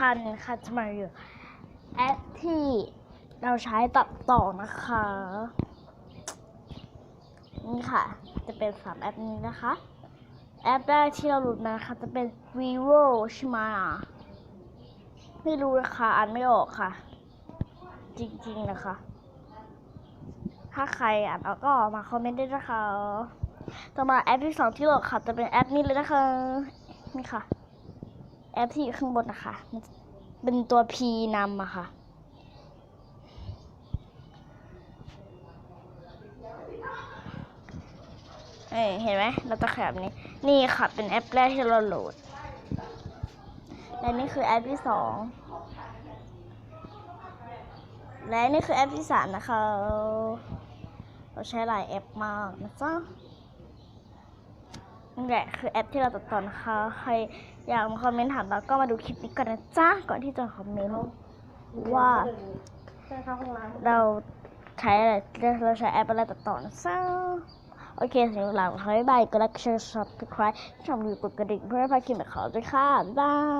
คันค่ะจะมาอยู่แอปที่เราใช้ตัดต่อนะคะ นี่ค่ะ จะเป็นสามแอปนี้นะคะ แอปแรกที่เราโหลดมานะคะจะเป็น vivo ใช่ไหมอะไม่รู้นะคะอ่านไม่ออกค่ะ จริงๆนะคะ ถ้าใครอ่านออกก็มาคอมเมนต์ด้วยนะคะ ต่อมาแอปที่สองที่โหลดค่ะ จะเป็นแอปนี้เลยนะคะ นี่ค่ะ ปที่อยู่ข้างบนนะคะมันเป็นตัว P นำอะค่ะเอ้ยเห็นไหม เราจะขยับนี้ นี่ค่ะ เป็นแอปแรกที่เราโหลด และนี่คือแอปที่สอง และนี่คือแอปที่สามนะคะ เราใช้หลายแอปมากนะจ๊ะ นี่แหละคือแอปที่เราตัดต่อนะคะ ใครอยากมาคอมเมนต์ถามเราก็มาดูคลิปนี้ก่อนนะจ้าก่อนที่จะคอมเมนต์ว่า เราใช้อะไรเราใช้แอปอะไรตัดต่อนะจ๊ะโอเคสำหรับหลังบ๊ายบายก็ไลค์แชร์ subscribe ช่องยูกดกระดิ่งเพื่อพาคลิปม่ของเราด้วยค่ะบ๊ายบาย